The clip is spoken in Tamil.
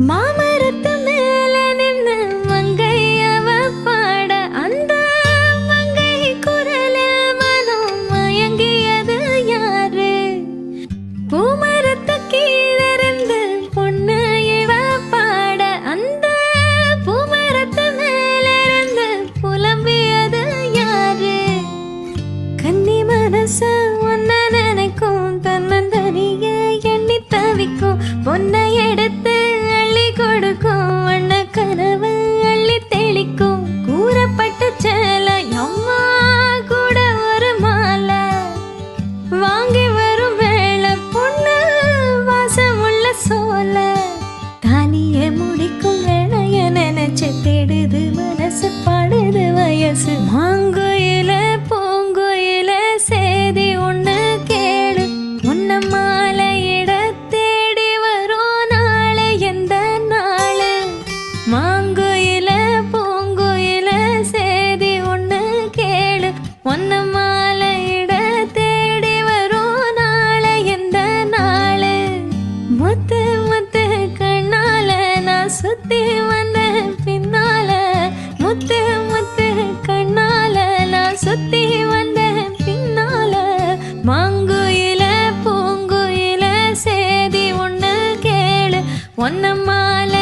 மாமரத்து மேல நின்று மங்கையவ பாட அந்த மங்கை குரலில் மனம் மயங்கியது யாரு? பூமரத்து கீழிருந்து பொண்ணு இவ பாட அந்த பூமரத்து மேலிருந்து புலம்பியது कैसे? हाँ ஒன்னம்மால